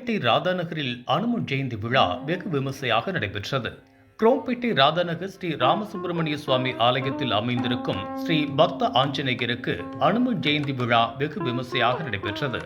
குரோம்பேட்டை ராதாநகரில் அனுமன் ஜெயந்தி விழா வெகு விமர்சையாக நடைபெற்றது. குரோம்பேட்டை ராதாநகர் ஸ்ரீ ராமசுப்பிரமணிய சுவாமி ஆலயத்தில் அமைந்திருக்கும் ஸ்ரீ பக்த ஆஞ்சநேயருக்கு அனுமன் ஜெயந்தி விழா வெகு விமர்சையாக நடைபெற்றது.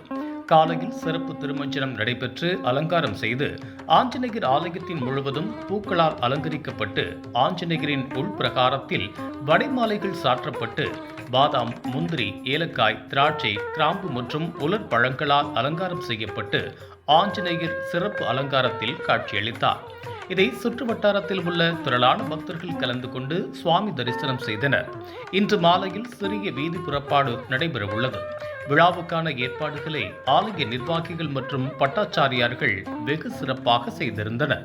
காலையில் சிறப்பு திருமஞ்சனம் நடைபெற்று அலங்காரம் செய்து ஆஞ்சநேயர் ஆலயத்தின் முழுவதும் பூக்களால் அலங்கரிக்கப்பட்டு ஆஞ்சநேயரின் உள்பிரகாரத்தில் வடைமாலைகள் சாற்றப்பட்டு பாதாம் முந்திரி ஏலக்காய் திராட்சை கிராம்பு மற்றும் உலர் பழங்களால் அலங்காரம் செய்யப்பட்டு ஆஞ்சநேயர் சிறப்பு அலங்காரத்தில் காட்சியளித்தார். இதை சுற்று வட்டாரத்தில் உள்ள திரளான பக்தர்கள் கலந்து கொண்டு சுவாமி தரிசனம் செய்தனர். இன்று மாலையில் சிறிய வீதி புறப்பாடு நடைபெறவுள்ளது. விழாவுக்கான ஏற்பாடுகளை ஆலய நிர்வாகிகள் மற்றும் பட்டாச்சாரியார்கள் வெகு சிறப்பாக செய்திருந்தனர்.